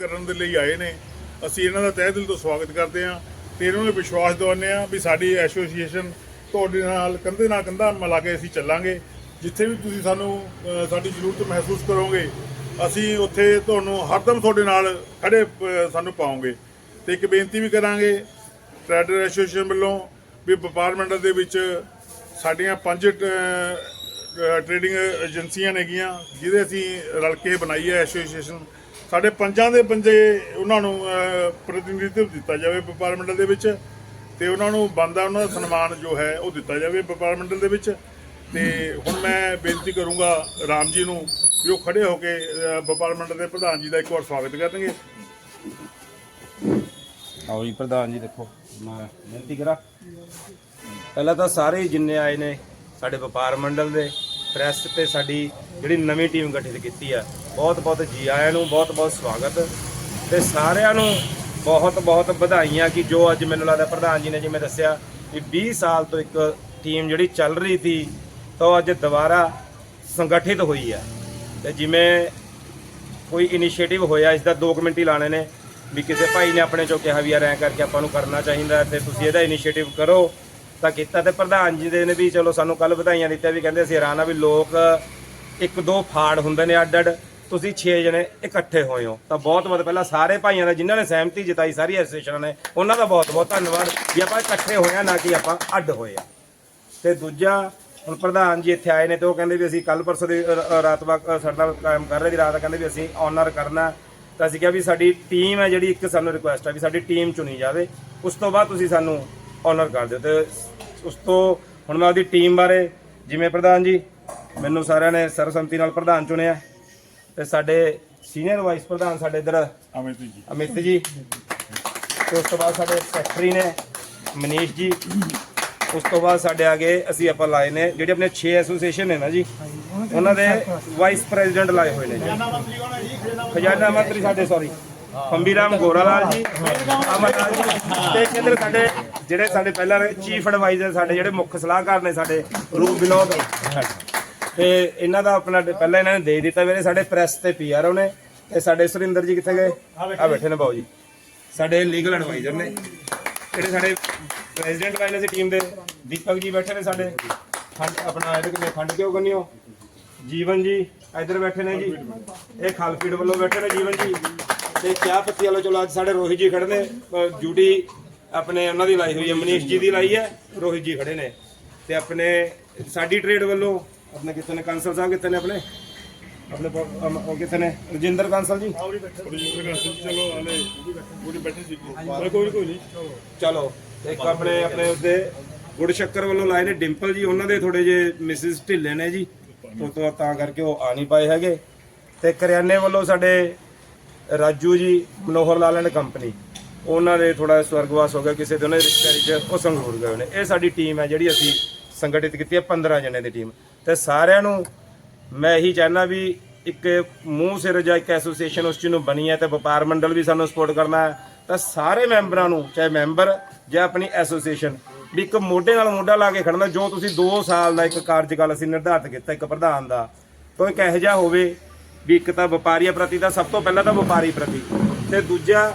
ਕਰਨ ਦੇ ਲਈ ਆਏ ਨੇ। ਅਸੀਂ ਇਹਨਾਂ ਦਾ ਤਹਿ ਦਿਲ ਤੋਂ ਸਵਾਗਤ ਕਰਦੇ ਹਾਂ ਤੇ ਇਹਨਾਂ ਨੂੰ ਵਿਸ਼ਵਾਸ ਦਿਵਾਉਂਦੇ ਹਾਂ ਵੀ ਸਾਡੀ ਐਸੋਸੀਏਸ਼ਨ ਤੁਹਾਡੇ ਨਾਲ ਕੰਧੇ ਨਾਲ ਕੰਧਾ ਮਿਲਾ ਕੇ ਅਸੀਂ ਚੱਲਾਂਗੇ। ਜਿੱਥੇ ਵੀ ਤੁਸੀਂ ਸਾਨੂੰ ਸਾਡੀ ਜ਼ਰੂਰਤ ਮਹਿਸੂਸ ਕਰੋਗੇ, ਅਸੀਂ ਉੱਥੇ ਤੁਹਾਨੂੰ ਹਰਦਮ ਤੁਹਾਡੇ ਨਾਲ ਖੜੇ ਸਾਨੂੰ ਪਾਓਗੇ। ਤੇ ਇੱਕ ਬੇਨਤੀ ਵੀ ਕਰਾਂਗੇ, ਟ੍ਰੈਡਰ ਐਸੋਸੀਏਸ਼ਨ ਵੱਲੋਂ ਵੀ ਵਪਾਰ ਮੰਡਲ ਦੇ ਵਿੱਚ ਸਾਡੀਆਂ ਪੰਜ ਟ੍ਰੇਡਿੰਗ ਏਜੰਸੀਆਂ ਨੇਗੀਆਂ, ਜਿਹਦੇ ਅਸੀਂ ਰਲ ਕੇ ਬਣਾਈ ਹੈ ਐਸੋਸੀਏਸ਼ਨ। ਸਾਡੇ ਪੰਜਾਂ ਦੇ ਪੰਜੇ ਉਹਨਾਂ ਨੂੰ ਅਹ, ਦਿੱਤਾ ਜਾਵੇ ਵਪਾਰ ਮੰਡਲ ਦੇ ਵਿੱਚ ਤੇ ਉਹਨਾਂ ਨੂੰ ਬੰਦਾ ਉਹਨਾਂ ਦਾ ਸਨਮਾਨ ਜੋ ਹੈ ਉਹ ਦਿੱਤਾ ਜਾਵੇ ਵਪਾਰ ਮੰਡਲ ਦੇ ਵਿੱਚ। ਤੇ ਹੁਣ ਮੈਂ ਬੇਨਤੀ ਕਰੂੰਗਾ ਰਾਮ ਜੀ ਨੂੰ ਵੀ ਉਹ ਖੜੇ ਹੋ ਕੇ ਵਪਾਰ ਮੰਡਲ ਦੇ ਪ੍ਰਧਾਨ ਜੀ ਦਾ ਇੱਕ ਵਾਰ ਸਵਾਗਤ ਕਰਨਗੇ। ਆਓ ਜੀ ਪ੍ਰਧਾਨ ਜੀ ਦੇਖੋ ਮੈਂ ਬੇਨਤੀ ਕਰਾਂ। ਪਹਿਲਾਂ ਤਾਂ ਸਾਰੇ ਜਿੰਨੇ ਆਏ ਨੇ ਸਾਡੇ ਵਪਾਰ ਮੰਡਲ ਦੇ ਪ੍ਰੈਸ ਤੇ ਸਾਡੀ ਜਿਹੜੀ ਨਵੀਂ ਟੀਮ ਗਠਿਤ ਕੀਤੀ ਆ, ਬਹੁਤ ਬਹੁਤ ਜੀ ਆਇਆਂ ਨੂੰ ਬਹੁਤ ਬਹੁਤ ਸਵਾਗਤ ਤੇ ਸਾਰਿਆਂ ਨੂੰ ਬਹੁਤ ਬਹੁਤ ਵਧਾਈਆਂ ਕਿ ਜੋ ਅੱਜ ਮੈਨੂੰ ਲੱਗਦਾ ਪ੍ਰਧਾਨ ਜੀ ਨੇ ਜਿਵੇਂ ਦੱਸਿਆ ਕਿ 20 ਸਾਲ ਤੋਂ ਇੱਕ ਟੀਮ ਜਿਹੜੀ ਚੱਲ ਰਹੀ ਸੀ, ਤਾਂ ਉਹ ਅੱਜ ਦੁਬਾਰਾ ਸੰਗਠਿਤ ਹੋਈ ਆ। ਤੇ ਜਿਵੇਂ ਕੋਈ ਇਨੀਸ਼ੀਏਟਿਵ ਹੋਇਆ, ਇਸ ਦਾ 2 ਮਿੰਟ ਹੀ ਲਾਣੇ ਨੇ ਵੀ ਕਿਸੇ ਭਾਈ ਨੇ ਆਪਣੇ ਚੋਂ ਕਿਹਾ ਵੀ ਯਾਰ ਐਂ ਕਰਕੇ ਆਪਾਂ ਨੂੰ ਕਰਨਾ ਚਾਹੀਦਾ ਹੈ ਤੇ ਤੁਸੀਂ ਇਹਦਾ ਇਨੀਸ਼ੀਏਟਿਵ ਕਰੋ। ਤਾਂ ਕੀਤਾ ਤੇ ਪ੍ਰਧਾਨ ਜੀ ਦੇ ਨੇ ਵੀ ਚਲੋ ਸਾਨੂੰ ਕੱਲ ਵਧਾਈਆਂ ਦਿੱਤੀਆਂ ਵੀ ਕਹਿੰਦੇ ਅਸੀਂ ਹੈਰਾਨ ਵੀ ਲੋਕ ਇੱਕ ਦੋ ਫਾੜ ਹੁੰਦੇ ਨੇ ਅੱਡ ਅੱਡ ਤੁਸੀਂ 6 ਜਣੇ ਇਕੱਠੇ ਹੋਏ ਹੋ। ਤਾਂ ਬਹੁਤ ਬਹੁਤ ਪਹਿਲਾਂ ਸਾਰੇ ਭਾਈਆਂ ਦਾ ਜਿਨ੍ਹਾਂ ਨੇ ਸਹਿਮਤੀ ਜਤਾਈ, ਸਾਰੀ ਐਸੋਸੀਏਸ਼ਨਾਂ ਨੇ, ਉਹਨਾਂ ਦਾ ਬਹੁਤ ਬਹੁਤ ਧੰਨਵਾਦ ਵੀ ਆਪਾਂ ਇਕੱਠੇ ਹੋਏ ਆ, ਨਾ ਕਿ ਆਪਾਂ ਅੱਡ ਹੋਏ ਆ। ਤੇ ਦੂਜਾ, ਹੁਣ ਪ੍ਰਧਾਨ ਜੀ ਇੱਥੇ ਆਏ ਨੇ ਤੇ ਉਹ ਕਹਿੰਦੇ ਵੀ ਅਸੀਂ ਕੱਲ ਪਰਸੋਂ ਦੀ ਰ- ਰ- ਰਾਤ ਵਕ ਸਾਡਾ ਕਾਇਮ ਕਰ ਰਹੇ ਦੀ ਰਾਤ, ਕਹਿੰਦੇ ਵੀ ਅਸੀਂ ਆਨਰ ਕਰਨਾ। ਤਾਂ ਅਸੀਂ ਕਿਹਾ ਵੀ ਸਾਡੀ ਟੀਮ ਹੈ ਜਿਹੜੀ ਇੱਕ ਸਾਨੂੰ ਰਿਕੁਐਸਟ ਹੈ ਵੀ ਸਾਡੀ ਟੀਮ ਚੁਣੀ ਜਾਵੇ। ਉਸ ਤੋਂ ਬਾਅਦ ਤੁਸੀਂ ਸਾਨੂੰ ਆਨਰ ਕਰ ਦਿਓ ਤੇ ਉਸ ਤੋਂ ਹੁਣ ਮੈਂ ਉਹਦੀ ਟੀਮ ਬਾਰੇ ਜਿਵੇਂ ਪ੍ਰਧਾਨ ਜੀ ਮੈਨੂੰ ਸਾਰਿਆਂ ਨੇ ਸਰਬਸੰਮਤੀ ਨਾਲ ਪ੍ਰਧਾਨ ਚੁਣਿਆ ਤੇ ਸਾਡੇ ਸੀਨੀਅਰ ਵਾਈਸ ਪ੍ਰਧਾਨ ਸਾਡੇ ਇੱਧਰ ਅਮਿਤ ਜੀ। ਅਮਿਤ ਜੀ ਤੇ ਉਸ ਤੋਂ ਬਾਅਦ ਸਾਡੇ ਸੈਕਟਰੀ ਨੇ ਮਨੀਸ਼ ਜੀ। ਉਸ ਤੋਂ ਬਾਅਦ ਸਾਡੇ ਆਗੇ ਅਸੀਂ ਆਪਾਂ ਲਾਏ ਨੇ ਜਿਹੜੇ ਆਪਣੇ 6 ਐਸੋਸੀਏਸ਼ਨ ਨੇ ਨਾ ਜੀ ਉਹਨਾਂ ਦੇ ਵਾਈਸ ਪ੍ਰੈਜ਼ੀਡੈਂਟ ਲਾਏ ਹੋਏ ਨੇ ਜੀ। ਖਜ਼ਾਨਾ ਮੰਤਰੀ ਸਾਡੇ ਸੌਰੀ ਫੰਬੀ ਰਾਮ ਗੋਰਾ ਲਾਲ ਜੀ ਅਮਰ ਲਾਲ ਜੀ ਤੇ ਕੇਂਦਰ ਸਾਡੇ ਜਿਹੜੇ ਸਾਡੇ ਪਹਿਲਾਂ ਚੀਫ ਐਡਵਾਈਜ਼ਰ ਸਾਡੇ ਜਿਹੜੇ ਮੁੱਖ ਸਲਾਹਕਾਰ ਨੇ ਸਾਡੇ ਰੂਪ ਵਿਨੋਦ ਤੇ ਇਹਨਾਂ ਦਾ ਆਪਣਾ ਪਹਿਲਾਂ ਇਹਨਾਂ ਨੇ ਦੇ ਦਿੱਤਾ ਮੇਰੇ ਸਾਡੇ ਪ੍ਰੈਸ ਤੇ ਪੀਆਰਓ ਨੇ ਤੇ ਸਾਡੇ ਸੁਰਿੰਦਰ ਜੀ ਕਿੱਥੇ ਗਏ? ਆ ਬੈਠੇ ਨੇ ਬਾਊ ਜੀ। ਸਾਡੇ ਲੀਗਲ ਐਡਵਾਈਜ਼ਰ ਨੇ। ਜਿਹੜੇ ਸਾਡੇ ਪ੍ਰੈਜ਼ੀਡੈਂਟ ਲਾਏ ਨੇ ਸੀ ਟੀਮ ਦੇ ਦੀਪਕ ਜੀ ਬੈਠੇ ਨੇ ਸਾਡੇ। ਖੰਡ ਆਪਣਾ ਇਹਦੇ ਕਿੰਨੇ ਖੰਡ ਕਿਉਂ ਗੰਨਿਓ? ਜੀਵਨ ਜੀ ਇੱਧਰ ਬੈਠੇ ਨੇ ਜੀ। ਇਹ ਖਾਲਪੀੜ ਵੱਲੋਂ ਬੈਠੇ ਨੇ ਜੀਵਨ ਜੀ। ਤੇ ਚਾਹ ਪੱਤੀ ਵਾਲੋ ਚਲੋ ਅੱਜ ਸਾਡੇ ਰੋਹਿਤ ਜੀ ਖੜੇ ਨੇ ਡਿਊਟੀ ਆਪਣੇ ਉਹਨਾਂ ਦੀ ਲਾਈ ਹੋਈ ਹੈ ਮਨੀਸ਼ ਜੀ ਦੀ ਲਾਈ ਹੈ ਰੋਹਿਤ ਜੀ ਖੜੇ ਨੇ। ਤੇ ਆਪਣੇ ਸਾਡੀ ਟ੍ਰੇਡ ਵੱਲੋਂ ਆਪਣੇ ਕਿੱਥੇ ਨੇ ਕਾਂਸਲ ਸਾਹਿਬ ਕਿੱਥੇ ਨੇ ਆਪਣੇ? ਆਪਣੇ ਪ- ਅਮ, ਉਹ ਕਿੱਥੇ ਨੇ? ਰਜਿੰਦਰ ਕਾਂਸਲ ਜੀ? ਚਲੋ ਹਲੇ ਪੂਰੀ ਬੈਠੇ ਸੀ ਕੋਈ ਕੋਈ ਨਹੀਂ ਚਲੋ ਇੱਕ ਆਪਣੇ ਆਪਣੇ ਉੱਤੇ ਗੁੜ ਸ਼ੱਕਰ ਵੱਲੋਂ ਲਾਏ ਨੇ। ਡਿੰਪਲ ਜੀ ਉਹਨਾਂ ਦੇ ਥੋੜੇ ਜੇ ਮਿਸਿਸ ਢਿੱਲੇ ਨੇ ਜੀ। ਤੋਂ ਤੋਂ ਤਾਂ ਕਰਕੇ ਉਹ ਆ ਨਹੀਂ ਪਾਏ ਹੈਗੇ। ਤੇ ਕਰਿਆਨੇ ਵੱਲੋਂ ਸਾਡੇ ਰਾਜੂ ਜੀ ਮਨੋਹਰ ਲਾਲ ਐਂਡ ਕੰਪਨੀ ਉਹਨਾਂ ਦੇ ਥੋੜਾ ਸਵਰਗਵਾਸ ਹੋ ਗਿਆ, ਕਿਸੇ ਦੇ ਉਹਨਾਂ ਦੇ ਰਿਸ਼ਤੇਦਾਰੀ 'ਚ ਉਹ ਸੰਗਰੂਰ ਗਏ ਨੇ ਇਹ ਸਾਡੀ ਟੀਮ ਹੈ ਜਿਹੜੀ ਅਸੀਂ ਸੰਗਠਿਤ ਕੀਤੀ ਹੈ 15 ਜਣੇ ਦੀ ਟੀਮ ਤੇ ਸਾਰਿਆਂ ਨੂੰ ਮੈਂ ਇਹੀ ਚਾਹੁੰਦਾ ਵੀ ਇੱਕ ਮੂੰਹ ਸਿਰ ਜਾਂ ਇੱਕ ਐਸੋਸੀਏਸ਼ਨ ਉਸ ਚੀਜ਼ ਨੂੰ ਬਣੀ ਹੈ ਤੇ ਵਪਾਰ ਮੰਡਲ ਵੀ ਸਾਨੂੰ ਸਪੋਰਟ ਕਰਨਾ ਹੈ। ਤਾਂ ਸਾਰੇ ਮੈਂਬਰਾਂ ਨੂੰ, ਚਾਹੇ ਮੈਂਬਰ ਜਾਂ ਆਪਣੀ ਐਸੋਸੀਏਸ਼ਨ ਵੀ ਇੱਕ ਮੋਢੇ ਨਾਲ ਮੋਢਾ ਲਾ ਕੇ ਖੜਨਾ, ਜੋ ਤੁਸੀਂ 2 ਸਾਲ ਦਾ ਇੱਕ ਕਾਰਜਕਾਲ ਅਸੀਂ ਨਿਰਧਾਰਤ ਕੀਤਾ, ਇੱਕ ਪ੍ਰਧਾਨ ਦਾ। ਤਾਂ ਇੱਕ ਇਹੋ ਜਿਹਾ ਹੋਵੇ ਵੀ ਇੱਕ ਤਾਂ ਵਪਾਰੀਆਂ ਪ੍ਰਤੀ ਤਾਂ ਸਭ ਤੋਂ ਪਹਿਲਾਂ ਤਾਂ ਵਪਾਰੀ ਪ੍ਰਤੀ। ਤੇ ਦੂਜਾ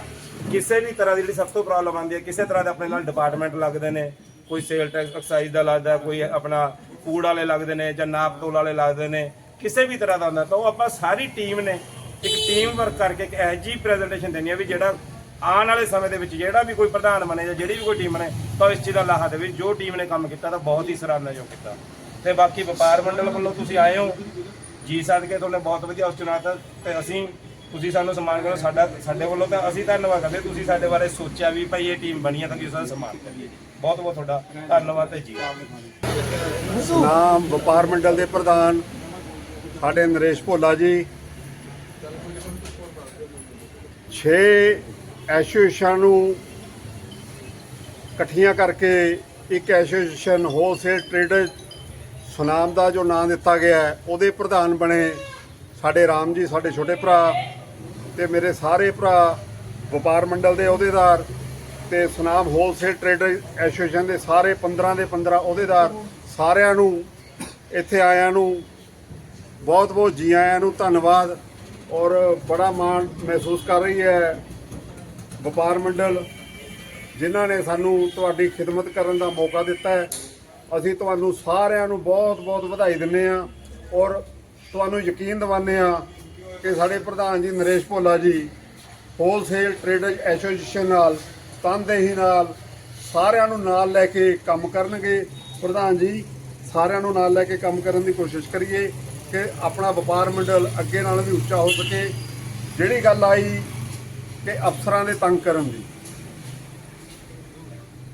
ਕਿਸੇ ਵੀ ਤਰ੍ਹਾਂ ਦੀ ਜਿਹੜੀ ਸਭ ਤੋਂ ਪ੍ਰੋਬਲਮ ਆਉਂਦੀ ਹੈ, ਕਿਸੇ ਤਰ੍ਹਾਂ ਦੇ ਆਪਣੇ ਨਾਲ ਡਿਪਾਰਟਮੈਂਟ ਲੱਗਦੇ ਨੇ, ਕੋਈ ਸੇਲ ਟੈਕਸ ਐਕਸਾਈਜ਼ ਦਾ ਲੱਗਦਾ, ਕੋਈ ਆਪਣਾ ਕੂੜ ਵਾਲੇ ਲੱਗਦੇ ਨੇ ਜਾਂ ਨਾਪ ਤੋਲ ਵਾਲੇ ਲੱਗਦੇ ਨੇ, ਕਿਸੇ ਵੀ ਤਰ੍ਹਾਂ ਦਾ ਹੁੰਦਾ, ਤਾਂ ਉਹ ਆਪਾਂ ਸਾਰੀ ਟੀਮ ਨੇ ਇੱਕ ਟੀਮ ਵਰਕ ਕਰਕੇ ਇੱਕ ਇਹੋ ਜਿਹੀ ਪ੍ਰੈਜੈਂਟੇਸ਼ਨ ਦੇਣੀ ਹੈ ਵੀ ਜਿਹੜਾ ਆਉਣ ਵਾਲੇ ਸਮੇਂ ਦੇ ਵਿੱਚ ਜਿਹੜਾ ਵੀ ਕੋਈ ਪ੍ਰਧਾਨ ਬਣੇ ਜਾਂ ਜਿਹੜੀ ਵੀ ਕੋਈ ਟੀਮ ਬਣੇ, ਤਾਂ ਇਸ ਚੀਜ਼ ਦਾ ਲਾਹਾ ਦੇਵੇ। ਜੋ ਟੀਮ ਨੇ ਕੰਮ ਕੀਤਾ, ਤਾਂ ਬਹੁਤ ਹੀ ਸਰਾਹਨਾਯੋਗ ਕੀਤਾ। ਤੇ ਬਾਕੀ ਵਪਾਰ ਮੰਡਲ ਵੱਲੋਂ ਤੁਸੀਂ ਆਏ ਹੋ। ਜੀ ਸਦਕੇ ਤੁਹਾਨੇ ਬਹੁਤ ਵਧੀਆ ਉਸ ਚੁਣਾਤਾ ਤੇ ਅਸੀਂ ਤੁਸੀਂ ਸਾਨੂੰ ਸਨਮਾਨ ਕਰੋ, ਸਾਡਾ ਸਾਡੇ ਵੱਲੋਂ ਤਾਂ ਅਸੀਂ ਧੰਨਵਾਦ ਕਰਦੇ ਤੁਸੀਂ ਸਾਡੇ ਬਾਰੇ ਸੋਚਿਆ ਵੀ ਭਾਈ ਇਹ ਟੀਮ ਬਣੀ ਹੈ ਤਾਂ ਕਿ ਉਸ ਸਨਮਾਨ ਕਰੀਏ। ਬਹੁਤ ਬਹੁਤ ਤੁਹਾਡਾ ਧੰਨਵਾਦ ਤੇ ਜੀ। ਨਾਮ ਵਪਾਰ ਮੰਡਲ ਦੇ ਪ੍ਰਧਾਨ ਸਾਡੇ ਨਰੇਸ਼ ਭੋਲਾ ਜੀ। 6 ਐਸੋਸੀਏਸ਼ਨ ਨੂੰ ਇਕੱਠੀਆਂ ਕਰਕੇ ਇੱਕ ਐਸੋਸੀਏਸ਼ਨ ਹੋਲਸੇਲ ਟ੍ਰੇਡਰ ਸੁਨਾਮ ਦਾ ਜੋ ਨਾਮ ਦਿੱਤਾ ਗਿਆ ਉਹਦੇ ਪ੍ਰਧਾਨ ਬਣੇ ਸਾਡੇ ਰਾਮ ਜੀ, ਸਾਡੇ ਛੋਟੇ ਭਰਾ ਤੇ ਮੇਰੇ ਸਾਰੇ ਭਰਾ ਵਪਾਰ ਮੰਡਲ ਦੇ ਅਹੁਦੇਦਾਰ ਤੇ ਸੁਨਾਮ ਹੋਲਸੇਲ ਟ੍ਰੇਡਰ ਐਸੋਸੀਏਸ਼ਨ ਦੇ ਸਾਰੇ 15 ਦੇ 15 ਅਹੁਦੇਦਾਰ ਸਾਰਿਆਂ ਨੂੰ, ਇੱਥੇ ਆਇਆਂ ਨੂੰ, ਬਹੁਤ ਬਹੁਤ ਜੀ ਆਇਆਂ ਨੂੰ ਧੰਨਵਾਦ ਔਰ ਬੜਾ ਮਾਣ ਮਹਿਸੂਸ ਕਰ ਰਹੀ ਹੈ ਵਪਾਰ ਮੰਡਲ ਜਿਨ੍ਹਾਂ ਨੇ ਸਾਨੂੰ ਤੁਹਾਡੀ ਖਿਦਮਤ ਕਰਨ ਦਾ ਮੌਕਾ ਦਿੱਤਾ ਹੈ। ਅਸੀਂ ਤੁਹਾਨੂੰ ਸਾਰਿਆਂ ਨੂੰ ਬਹੁਤ-ਬਹੁਤ ਵਧਾਈ ਦਿੰਦੇ ਹਾਂ ਔਰ ਤੁਹਾਨੂੰ ਯਕੀਨ ਦਿਵਾਉਂਦੇ ਹਾਂ ਕਿ ਸਾਡੇ ਪ੍ਰਧਾਨ ਜੀ ਨਰੇਸ਼ ਭੋਲਾ ਜੀ ਹੋਲਸੇਲ ਟ੍ਰੇਡਰਜ਼ ਐਸੋਸੀਏਸ਼ਨ ਨਾਲ, ਤਨਦੇਹੀ ਨਾਲ, ਸਾਰਿਆਂ ਨੂੰ ਨਾਲ ਲੈ ਕੇ ਕੰਮ ਕਰਨਗੇ। ਪ੍ਰਧਾਨ ਜੀ, ਸਾਰਿਆਂ ਨੂੰ ਨਾਲ ਲੈ ਕੇ ਕੰਮ ਕਰਨ ਦੀ ਕੋਸ਼ਿਸ਼ ਕਰੀਏ ਕਿ ਆਪਣਾ ਵਪਾਰ ਮੰਡਲ ਅੱਗੇ ਨਾਲ ਵੀ ਉੱਚਾ ਹੋ ਸਕੇ। ਜਿਹੜੀ ਗੱਲ ਆਈ ਕਿ ਅਫਸਰਾਂ ਦੇ ਤੰਗ ਕਰਨ ਦੀ।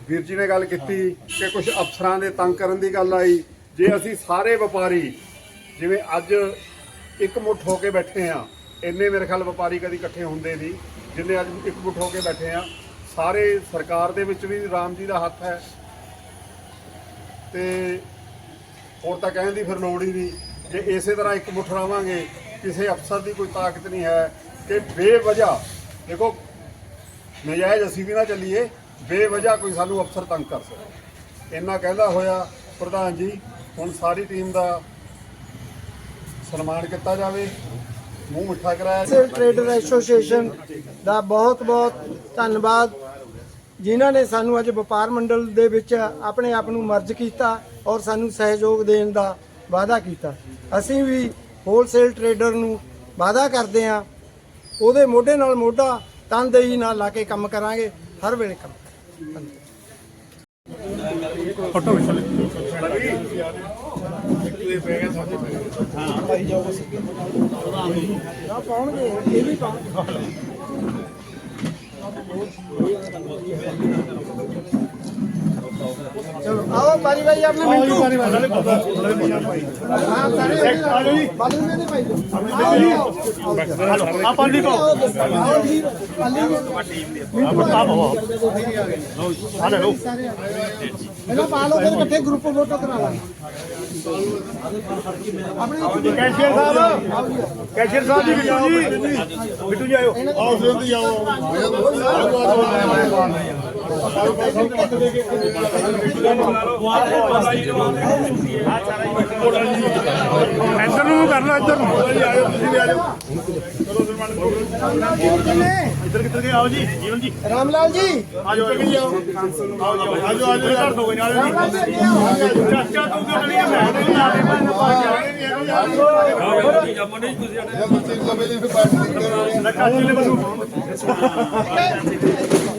ਵੀਰ ਜੀ ਨੇ ਗੱਲ ਕੀਤੀ ਕਿ ਕੁਝ ਅਫਸਰਾਂ ਦੇ ਤੰਗ ਕਰਨ ਦੀ ਗੱਲ ਆਈ। ਜੇ ਅਸੀਂ ਸਾਰੇ ਵਪਾਰੀ, ਜਿਵੇਂ ਅੱਜ ਇੱਕ ਮੁੱਠ ਹੋ ਕੇ ਬੈਠੇ ਆ। ਇੰਨੇ ਮੇਰੇ ਖਿਆਲ ਵਪਾਰੀ ਕਦੀ ਇਕੱਠੇ ਹੁੰਦੇ ਨਹੀਂ। ਜਿੰਨੇ ਅੱਜ ਇੱਕ ਮੁੱਠ ਹੋ ਕੇ ਬੈਠੇ ਆ। ਸਾਰੇ ਸਰਕਾਰ ਦੇ ਵਿੱਚ ਵੀ ਰਾਮ ਜੀ ਦਾ ਹੱਥ ਹੈ। ਤੇ ਹੋਰ ਤਾਂ ਕਹਿਣ ਦੀ ਫਿਰ ਲੋੜ ਹੀ ਨਹੀਂ। ਜੇ ਇਸੇ ਤਰ੍ਹਾਂ ਇੱਕ ਮੁੱਠ ਰਵਾਂਗੇ, ਕਿਸੇ ਅਫਸਰ ਦੀ ਕੋਈ ਤਾਕਤ ਨਹੀਂ ਹੈ ਕਿ ਬੇਵਜ੍ਹਾ, ਦੇਖੋ, ਨਜਾਇਜ਼ ਅਸੀਂ ਵੀ ਨਾ ਚੱਲੀਏ, ਬੇਵਜ੍ਹਾ ਕੋਈ ਸਾਨੂੰ ਅਫਸਰ ਤੰਗ ਕਰ ਸਕੇ। ਇੰਨਾ ਕਹਿੰਦਾ ਹੋਇਆ ਪ੍ਰਧਾਨ ਜੀ, ਹੁਣ ਸਾਰੀ ਟੀਮ ਦਾ ਸਨਮਾਨ ਕੀਤਾ ਜਾਵੇ। ਮੂੰਹ ਮਿੱਠਾ ਕਰਾਇਆ ਸੇਲ ਟ੍ਰੇਡਰ ਐਸੋਸੀਏਸ਼ਨ ਦਾ ਬਹੁਤ ਬਹੁਤ ਧੰਨਵਾਦ ਜਿਨ੍ਹਾਂ ਨੇ ਸਾਨੂੰ ਅੱਜ ਵਪਾਰ ਮੰਡਲ ਦੇ ਵਿੱਚ ਆਪਣੇ ਆਪ ਨੂੰ ਮਰਜ ਕੀਤਾ ਔਰ ਸਾਨੂੰ ਸਹਿਯੋਗ ਦੇਣ ਦਾ ਵਾਅਦਾ ਕੀਤਾ। ਅਸੀਂ ਵੀ ਹੋਲਸੇਲ ਟ੍ਰੇਡਰ ਨੂੰ ਵਾਅਦਾ ਕਰਦੇ ਹਾਂ। ਉਹਦੇ ਮੋਢੇ ਨਾਲ ਮੋਢਾ ਤਨਦੇਹੀ ਨਾਲ ਲਾ ਕੇ ਕੰਮ ਕਰਾਂਗੇ। ਹਰ ਵੇਲੇ ਕੰਮ ਕਰਾਂਗੇ। ਨਾ ਪਾਉਣਗੇ ਇਹ ਵੀ ਪਾਉਣਗੇ ਚਲੋ ਆਓ ਬਾਰੀ ਬਾਰੀ ਆਪਣੇ ਮਿੰਟੂ। ਬਾਰੀ ਬਾਰੀ ਹਾਂ ਸਾਰੇ ਬਾਲੀ ਨੇ ਨਹੀਂ ਪਾਈ ਆ ਪਾਲੀ ਕੋ। ਆਓ ਜੀ। ਪਾਲੀ ਮਿੰਟੂ ਆ ਬਾਬਾ ਆ ਲੈ ਲੋ ਇਹਨਾਂ ਪਾ ਲਓ ਫਿਰ ਇਕੱਠੇ ਗਰੁੱਪ ਫੋਟੋ ਕਰਾ ਲਾਂਗੇ। ਆਪਣੇ ਕੈਸ਼ੀਅਰ ਸਾਹਿਬ। ਕੈਸ਼ੀਅਰ ਸਾਹਿਬ ਜੀ ਬਿੱਟੂ ਜੀ। ਬਿੱਟੂ ਜੀ ਆਇਓ। ਆਓ ਸਿਰ ਦੀ ਆਓ। ਇੱਧਰ ਨੂੰ ਕਰ ਲਓ ਇੱਧਰ ਨੂੰ। ਆਇਓ ਤੁਸੀਂ ਵੀ ਆਇਓ ਚਲੋ ਸਨਮਾਨ ਕਰੋ ਇੱਧਰ ਕਿੱਧਰ ਗਏ? ਆਓ ਜੀ ਜੀਵਨ ਜੀ। ਰਾਮ ਲਾਲ ਜੀ। ਆਜੋ ਆਜੋ। ਜੀ ਆਜੋ ਆਜੋ। ਕਰ ਦੋ ਨਾਲ ਰਾਮ ਲਾਲ ਜੀ ਚਾਚਾ ਤੂੰ ਕਿਉਂ ਨਹੀਂ ਮੈਂ ਨਹੀਂ ਆ ਪਾਉਣ ਵਾਲਿਆਂ ਜੀ ਪਿੱਛੇ ਰਹੋ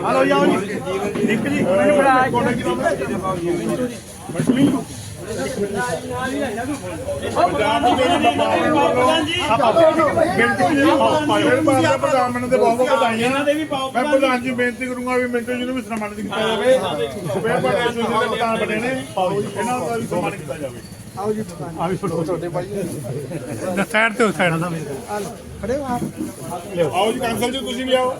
ਹਲੋ ਜਾਓ ਜੀ। ਨਿਕ ਜੀ ਮੈਨੂੰ ਬੜਾ ਮਛਲੀ ਪ੍ਰਧਾਨ ਦੇ ਬਹੁਤ ਵਧਾਈਆਂ ਦੇ ਮੈਂ ਪ੍ਰਧਾਨ ਜੀ ਬੇਨਤੀ ਕਰੂੰਗਾ ਵੀ ਮਿੰਟੋ ਜੀ ਨੂੰ ਵੀ ਸਨਮਾਨਿਤ ਕੀਤਾ ਜਾਵੇ ਸੁਬੇ ਬੜੇ ਐਸੋਸੀਏਸ਼ਨ ਦੇ ਪ੍ਰਧਾਨ ਬਣੇ ਨੇ ਇਹਨਾਂ ਦਾ ਵੀ ਸਨਮਾਨਿਤ ਕੀਤਾ ਜਾਵੇ। ਆਓ ਜੀ ਪ੍ਰਧਾਨ ਆ ਵੀ ਛੋਟੋ ਛੋਟੇ ਭਾਈ ਸਾਈਡ ਤੇ ਸਾਈਡ ਦਾ ਆ ਲਓ ਖੜੇ ਹੋ ਆਪ। ਆਓ ਜੀ ਕਾਂਸਲ ਜੀ ਤੁਸੀਂ ਵੀ ਆਓ।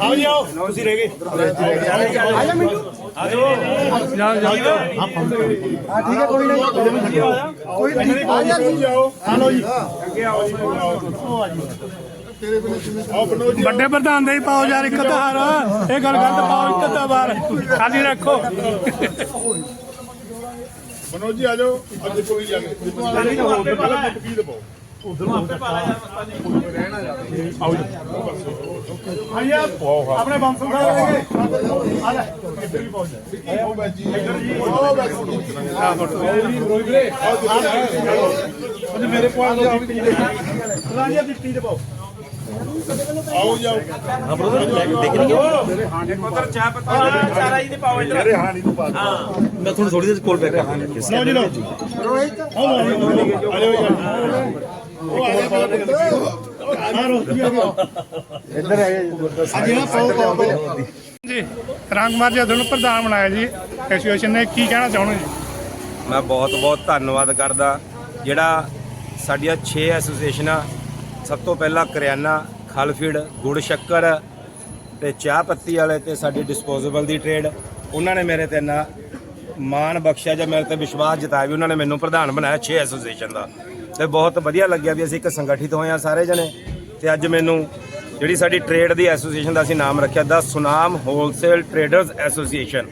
ਆਓ ਜੀ ਆਓ। ਤੁਸੀਂ ਰਹਿ ਗਏ। ਆ ਜਾ ਮਿੰਟੂ। ਜਾਓ। ਜਾਓ ਹਾਂ ਠੀਕ ਹੈ ਕੋਈ ਨਹੀਂ ਕੋਈ ਨਹੀਂ। ਆ ਜਾ ਆਓ। ਜੀ। ਅੱਗੇ ਆਓ ਜੀ। ਆਓ ਜੀ। ਵੱਡੇ ਪ੍ਰਧਾਨ ਦੇ ਹੀ ਪਾਓ ਯਾਰ ਇੱਕ ਧਾਰ ਇਹ ਗੱਲ ਗਲਤ ਪਾਓ ਇੱਕ ਵਾਰ। ਖਾਲੀ ਰੱਖੋ। ਮਨੋਜ ਜੀ ਆ ਜਾਓ। ਅੱਜ ਕੋਈ ਜਾ ਕੇ ਨਹੀਂ ਹੋ ਤੇ ਪਹਿਲਾਂ ਕੀ ਦਬਾਓ ਉਧਰ ਆਪੇ ਪਾ ਲਿਆ ਰਹਿਣਾ ਜਾ। ਆਓ ਜੀ। ਆਇਆ ਆਪਣੇ ਬੰਸਲ ਸਾਹਿਬ ਕੇ ਆ ਲੈ ਇੱਧਰ ਵੀ ਪਹੁੰਚ ਜਾ। ਉਹ ਬਾਜੀ ਇੱਧਰ ਜੀ। ਉਹ ਬਾਜੀ ਆ ਫੋਟੋ ਵੀਰੇ ਉਹ ਮੇਰੇ ਕੋਲ ਆ ਰਾਜਾ ਦਿੱਤੀ ਦਬਾਓ ਆਓ ਜਾਓ ਉਧਰ ਚਾਹ ਪੱਤੀ ਚਾਰਾ ਜੀ ਦੇ ਪਾਓ ਇੱਧਰ। ਮੇਰੇ ਹਾਨੀ ਨੂੰ ਪਾ ਮੈਂ ਤੁਹਾਨੂੰ ਥੋੜੀ ਦੇਰ ਕੋਲ ਬੈਕ ਕਰਾਂਗਾ। ਲਓ ਜੀ ਲਓ। ਰੋਹਿਤ। ਆਓ ਆ ਜਾਓ ਆ ਜਾਓ। ਉਹ ਆ ਗਿਆ ਆ ਰੋਟੀ ਆ ਗਿਆ ਜੀ ਰੰਗਮਾਰ ਜੀ ਤੁਹਾਨੂੰ ਪ੍ਰਧਾਨ ਬਣਾਇਆ ਜੀ। ਐਸੋਸੀਏਸ਼ਨ ਨੇ ਕੀ ਕਹਿਣਾ ਚਾਹੁੰਦੇ ਜੀ ਮੈਂ ਬਹੁਤ ਬਹੁਤ ਧੰਨਵਾਦ ਕਰਦਾ। ਜਿਹੜਾ ਸਾਡੀਆਂ 6 ਐਸੋਸੀਏਸ਼ਨਾਂ ਸਭ ਤੋਂ ਪਹਿਲਾਂ ਕਰਿਆਨਾ ਖਲਫੀਡ ਗੁੜ ਸ਼ੱਕਰ ਤੇ ਚਾਹ ਪੱਤੀ ਵਾਲੇ ਤੇ ਸਾਡੀ ਡਿਸਪੋਜ਼ੇਬਲ ਦੀ ਟ੍ਰੇਡ ਉਹਨਾਂ ਨੇ ਮੇਰੇ ਤੇ ਨਾ ਮਾਣ ਬਖਸ਼ਿਆ ਜਾਂ ਮੇਰੇ ਤੇ ਵਿਸ਼ਵਾਸ ਜਤਾਇਆ ਵੀ ਉਹਨਾਂ ਨੇ ਮੈਨੂੰ ਪ੍ਰਧਾਨ ਬਣਾਇਆ 6 ਐਸੋਸੀਏਸ਼ਨ ਦਾ। ਤੇ ਬਹੁਤ ਵਧੀਆ ਲੱਗਿਆ ਵੀ ਅਸੀਂ ਇੱਕ ਸੰਗਠਿਤ ਹੋਏ ਹਾਂ ਸਾਰੇ ਜਣੇ। ਤੇ ਅੱਜ ਮੈਨੂੰ ਜਿਹੜੀ ਸਾਡੀ ਟ੍ਰੇਡ ਦੀ ਐਸੋਸੀਏਸ਼ਨ ਦਾ ਅਸੀਂ ਨਾਮ ਰੱਖਿਆ, ਦਾ ਸੁਨਾਮ ਹੋਲਸੇਲ ਟ੍ਰੇਡਰਸ ਐਸੋਸੀਏਸ਼ਨ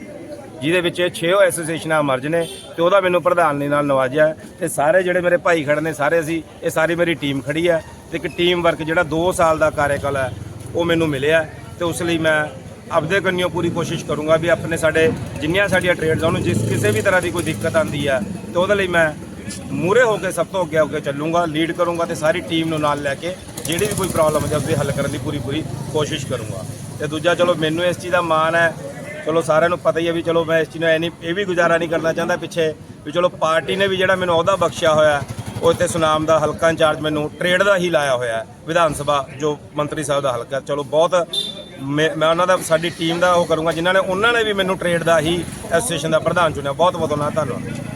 ਜਿਹਦੇ ਵਿੱਚ ਇਹ 6 ਐਸੋਸੀਏਸ਼ਨਾਂ ਮਰਜ ਨੇ ਤੇ ਉਹਦਾ ਮੈਨੂੰ ਪ੍ਰਧਾਨ ਪ੍ਰਧਾਨੀ ਨਾਲ ਨਵਾਜਿਆ। ਹੈ ਤੇ ਸਾਰੇ ਜਿਹੜੇ ਮੇਰੇ ਭਾਈ ਖੜੇ ਨੇ, ਸਾਰੇ ਅਸੀਂ, ਇਹ ਸਾਰੀ ਮੇਰੀ ਟੀਮ ਖੜੀ ਹੈ। ਤੇ ਇੱਕ ਟੀਮ ਵਰਕ ਜਿਹੜਾ 2 ਸਾਲ ਦਾ ਕਾਰਜਕਾਲ ਹੈ, ਉਹ ਮੈਨੂੰ ਮਿਲਿਆ ਹੈ ਤੇ ਉਸ ਲਈ ਮੈਂ ਆਪਦੇ ਕੰਨਿਓ ਪੂਰੀ ਕੋਸ਼ਿਸ਼ ਕਰੂੰਗਾ ਵੀ ਆਪਣੇ ਸਾਡੇ ਜਿੰਨੀਆਂ ਸਾਡੀਆਂ ਟ੍ਰੇਡਸ ਉਹਨੂੰ ਜਿਸ ਕਿਸੇ ਵੀ ਤਰ੍ਹਾਂ ਦੀ ਕੋਈ ਦਿੱਕਤ ਆਂਦੀ ਹੈ, ਤੇ ਉਹਦੇ ਲਈ ਮੈਂ ਮੂਰੇ ਹੋ ਕੇ ਸਭ ਤੋਂ ਅੱਗੇ ਹੋ ਕੇ ਚੱਲੂੰਗਾ ਲੀਡ ਕਰੂੰਗਾ ਤੇ ਸਾਰੀ ਟੀਮ ਨੂੰ ਨਾਲ ਲੈ ਕੇ ਜਿਹੜੀ ਵੀ ਕੋਈ ਪ੍ਰੋਬਲਮ ਹੈ ਉਸਦੇ ਹੱਲ ਕਰਨ ਦੀ ਪੂਰੀ ਪੂਰੀ ਕੋਸ਼ਿਸ਼ ਕਰੂੰਗਾ। ਤੇ ਦੂਜਾ, ਚਲੋ ਮੈਨੂੰ ਇਸ ਚੀਜ਼ ਦਾ ਮਾਣ ਹੈ, ਚਲੋ ਸਾਰਿਆਂ ਨੂੰ ਪਤਾ ਹੀ ਹੈ ਵੀ ਚਲੋ ਮੈਂ ਇਸ ਚੀਜ਼ ਨੂੰ ਇਹ ਨਹੀਂ ਇਹ ਵੀ ਗੁਜ਼ਾਰਾ ਨਹੀਂ ਕਰਨਾ ਚਾਹੁੰਦਾ ਪਿੱਛੇ, ਵੀ ਚਲੋ ਪਾਰਟੀ ਨੇ ਵੀ ਜਿਹੜਾ ਮੈਨੂੰ ਅਹੁਦਾ ਬਖਸ਼ਿਆ ਹੋਇਆ ਉਹ ਇੱਥੇ ਸੁਨਾਮ ਦਾ ਹਲਕਾ ਇੰਚਾਰਜ ਮੈਨੂੰ ਟ੍ਰੇਡ ਦਾ ਹੀ ਲਾਇਆ ਹੋਇਆ ਹੈ, ਵਿਧਾਨ ਸਭਾ, ਜੋ ਮੰਤਰੀ ਸਾਹਿਬ ਦਾ ਹਲਕਾ ਚਲੋ ਬਹੁਤ ਮੈਂ ਮੈਂ ਉਹਨਾਂ ਦਾ, ਸਾਡੀ ਟੀਮ ਦਾ ਉਹ ਕਰੂੰਗਾ, ਜਿਨ੍ਹਾਂ ਨੇ, ਉਹਨਾਂ ਨੇ ਵੀ ਮੈਨੂੰ ਟ੍ਰੇਡ ਦਾ ਹੀ ਐਸੋਸੀਏਸ਼ਨ ਦਾ ਪ੍ਰਧਾਨ ਚੁਣਿਆ। ਬਹੁਤ ਬਹੁਤ ਉਹਨਾਂ ਦਾ ਧੰਨਵਾਦ।